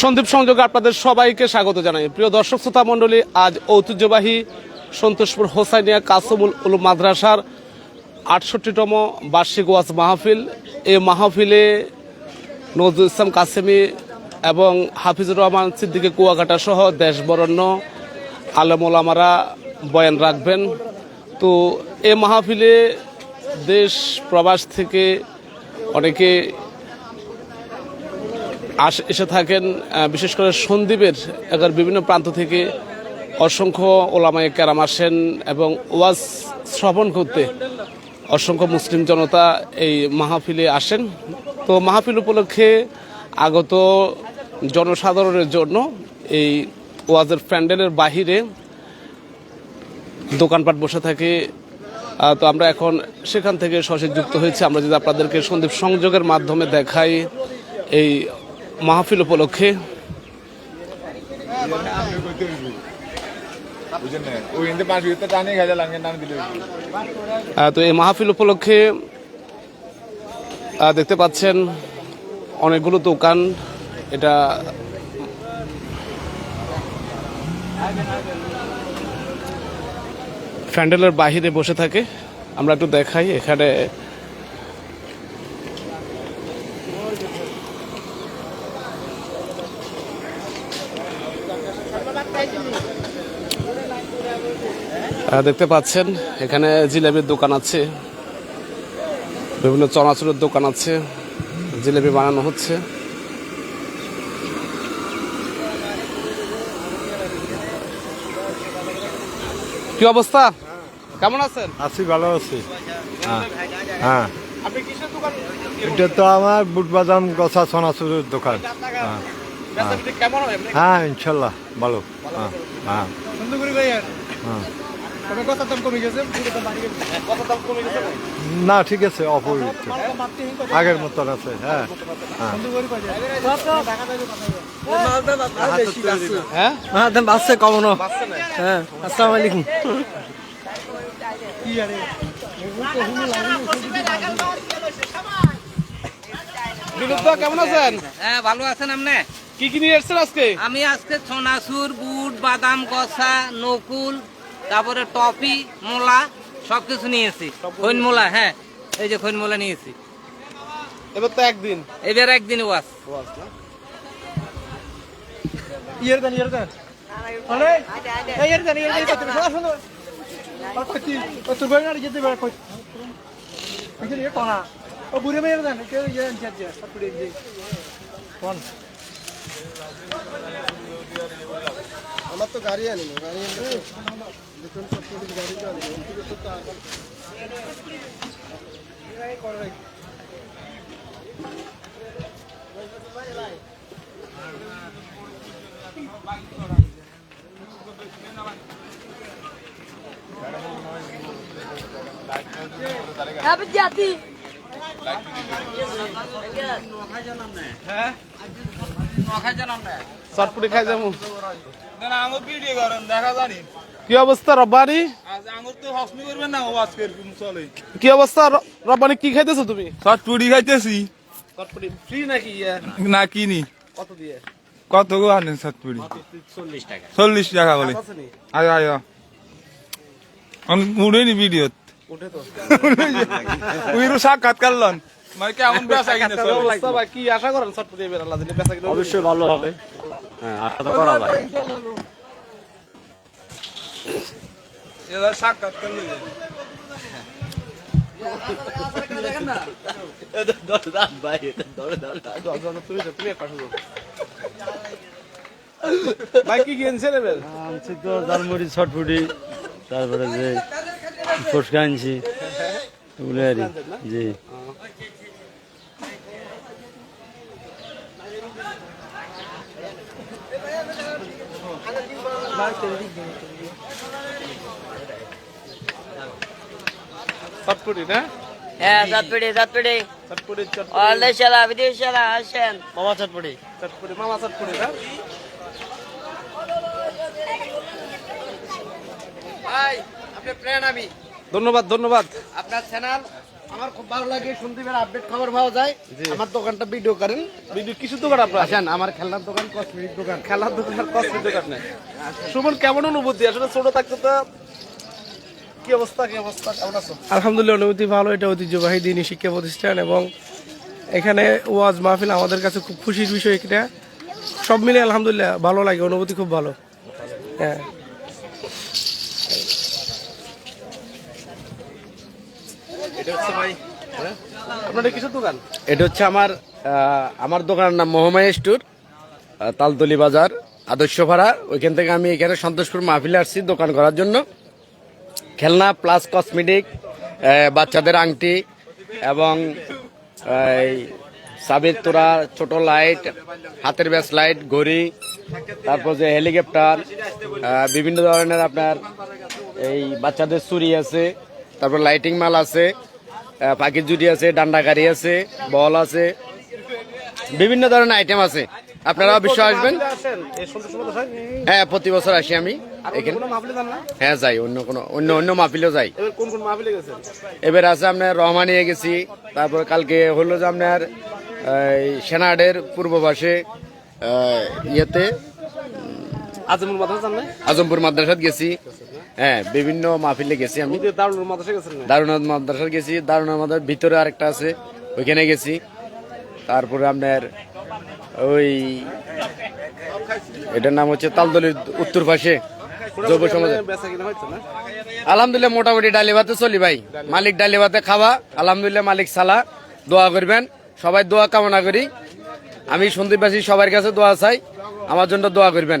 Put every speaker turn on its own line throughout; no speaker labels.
সন্দীপ সংযোগে আপনাদের সবাইকে স্বাগত জানাই। প্রিয় দর্শক, শ্রোতা মণ্ডলী, আজ ঐতিহ্যবাহী সন্তোষপুর হোসাইনিয়া কাসমুল উল মাদ্রাসার আটষট্টিতম বার্ষিক ওয়াজ মাহফিল। এই মাহফিলে নজরুল ইসলাম কাসেমি এবং হাফিজুর রহমান সিদ্দিকে কুয়াকাটা সহ দেশ বরণ্য আলমোলামারা বয়ান রাখবেন। তো এ মাহফিলে দেশ, প্রবাস থেকে অনেকে আস এসে থাকেন বিশেষ করে সন্দ্বীপের, এগার বিভিন্ন প্রান্ত থেকে অসংখ্য ওলামায়ে কেরাম আসেন এবং ওয়াজ শ্রবণ করতে অসংখ্য মুসলিম জনতা এই মাহফিলে আসেন। তো মাহফিল উপলক্ষে আগত জনসাধারণের জন্য এই ওয়াজের প্যান্ডেলের বাহিরে দোকানপাট বসে থাকে। তো আমরা এখন সেখান থেকে সরাসরি যুক্ত হয়েছি। আমরা যদি আপনাদেরকে সন্দীপ সংযোগের মাধ্যমে দেখাই এই মাহফিল উপলক্ষে। তো এই মাহফিল উপলক্ষে দেখতে পাচ্ছেন অনেকগুলো দোকান। এটা প্যান্ডেলের বাহিরে বসে থাকে। আমরা একটু দেখাই, এখানে দেখতে পাচ্ছেন এখানে জিলেবির দোকান আছে। বিভিন্ন চনাচুরের দোকান আছে। জিলেবি বানানো হচ্ছে। কি অবস্থা? কেমন আছেন?
আছি ভালো আছি। হ্যাঁ। হ্যাঁ। এটা তো আমার বুট বাদাম গছা সোনাচুরের দোকান হ্যাঁ।
হয়
হ্যাঁ ইনশাল্লাহ ভালো। হ্যাঁ হ্যাঁ। হ্যাঁ।
গেছে
না ঠিক আছে অপবিত্র আগের মতন আছে হ্যাঁ। হ্যাঁ।
হ্যাঁ?
হ্যাঁ দাম বাড়ছে কমনো হ্যাঁ আসসালামু আলাইকুম।
বিলুপ্ত কেমন আছেন?
হ্যাঁ ভালো আছেন আপনি?
কি কি নিয়ে এসেছেন আজকে?
আমি আজকে ছনাসুর বুট বাদাম কষা নকুল তারপরে টপি মোলা সব কিছু নিয়েছি খৈন মোলা হ্যাঁ এই যে খৈন মোলা নিয়েছি
এবার তো একদিন।
এবার একদিন ওয়াশ
ইয়ের দেন ইয়ের দেন। আরে এই ইয়ের দেন ইয়ের দেন কত শোনা আর কত বই না যেতে ইয়ে কোনা। ও বুড়ে মেয়ের দেন কে ইয়ে যে কোন? আমার তো গাড়ি আনি না গাড়ি আনি দেখুন সবপুরে গাড়ি তো আনি
Dapat jati.
চটপুটি খাই যাব
আঙুর ভিডিও করেন দেখা জানি।
কি অবস্থা রব্বানি?
না
কি অবস্থা রব্বানি কি খাইতেছো তুমি?
খাইতেছি।
চটপুটি ফ্রি নাকি ইয়ে?
না কিনি।
কত দিয়ে?
কত গো আনেন সাতপুরি চল্লিশ টাকা। বলে।
নি?
আয় আয় উড়েনি ভিডিও
উঠে তো।
সাক্ষাৎ করলেন। মানে কেমন বেসা কিনে
কি অবস্থা কি আশা করেন চটপুটি এবার আল্লাহ দিলে বেচা কিনা
অবশ্যই ভালো হবে। হ্যাঁ আশা তো করা যায়।
এবার সাক্ষাৎ করলেন
তুমি তো- তুমি এক পাশে যাও। ভাই কি কিনছেন এবার
আনছি তো জালমুড়ি ছটফুটি তারপরে যে ফুচকা আনছি এগুলো আর কি। জি
চটপুটি না
হ্যাঁ চটপটি চটপটি
চটপুটি চটপুটি
শালা বিদেশ শালা আসেন
মামা চটপটি
চটপুটি মামা চটপুটি না
ভাই আপনি প্রেরণ আমি
ধন্যবাদ ধন্যবাদ
আপনার চ্যানেল
আমার খুব ভালো লাগে সন্দীপের আপডেট খবর পাওয়া যায়। আমার দোকানটা ভিডিও করেন।
বিদ্যুৎ কিছু দোকান আপনার?
আসেন আমার খেলনার দোকান কসমেটিক দোকান।
খেলার দোকান কসমেটিক দোকান নেই। সুমন কেমন অনুভূতি? আসলে ছোট থাকতে তো কি অবস্থা কি অবস্থা? কেমন আছো?
আলহামদুলিল্লাহ অনুভূতি ভালো। এটা ঐতিহ্যবাহী দিনই শিক্ষা প্রতিষ্ঠান এবং এখানে ওয়াজ মাহফিল আমাদের কাছে খুব খুশির বিষয় এটা সব মিলে আলহামদুলিল্লাহ ভালো লাগে। অনুভূতি খুব ভালো। হ্যাঁ।
আপনাদের দোকান?
এটা হচ্ছে আমার আমার দোকানের নাম মোহাম্মদ স্টোর তালতলি বাজার আদর্শ ভাড়া ওইখান থেকে আমি এখানে সন্তোষপুর মাহফিলে আসছি দোকান করার জন্য। খেলনা প্লাস কসমেটিক বাচ্চাদের আংটি এবং এই সাবির তোরা ছোট লাইট হাতের ব্যাস লাইট ঘড়ি তারপর যে হেলিকপ্টার বিভিন্ন ধরনের আপনার এই বাচ্চাদের চুরি আছে তারপর লাইটিং মাল আছে। পাখির জুটি আছে, ডান্ডা গাড়ি আছে, বল আছে, বিভিন্ন ধরনের আইটেম আছে। আপনারা অবশ্যই আসবেন? হ্যাঁ প্রতি বছর আসি আমি এখানে। হ্যাঁ যাই, অন্য কোনো, অন্য অন্য মাহফিলেও যাই।
এবার
আছে আপনার রহমানিয়ে গেছি, তারপর কালকে হলো যে আপনার সেনাডের পূর্ব পাশে ইয়েতে
আজমুল মাদ্রাসা না
আজমপুর মাদ্রাসাত গেছি। হ্যাঁ বিভিন্ন মাহফিলে গেছি আমি।
দারুল মাদ্রাসা গেছেন
দারুণাথ মাদ্রাসার গেছি। দারুণাথ মাদ্রাসার ভিতরে আরেকটা আছে ওইখানে গেছি। তারপরে আপনার ওই এটার নাম হচ্ছে তালদলির উত্তর পাশে সমাজে। আলহামদুলিল্লাহ মোটামুটি ডালি ভাতে চলি ভাই। মালিক ডালি ভাতে খাওয়া আলহামদুলিল্লাহ মালিক সালা। দোয়া করবেন সবাই দোয়া কামনা করি। আমি সন্দীপবাসী সবার কাছে দোয়া চাই আমার জন্য দোয়া করবেন।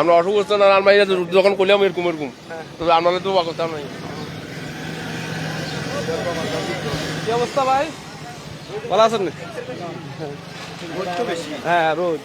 আমরা অসুস্থ না আলমাই যখন করলাম এরকম এরকম। তো আপনাদের তো করতাম নাই।
কি অবস্থা ভাই? ভালো আছেন? হ্যাঁ রোদ।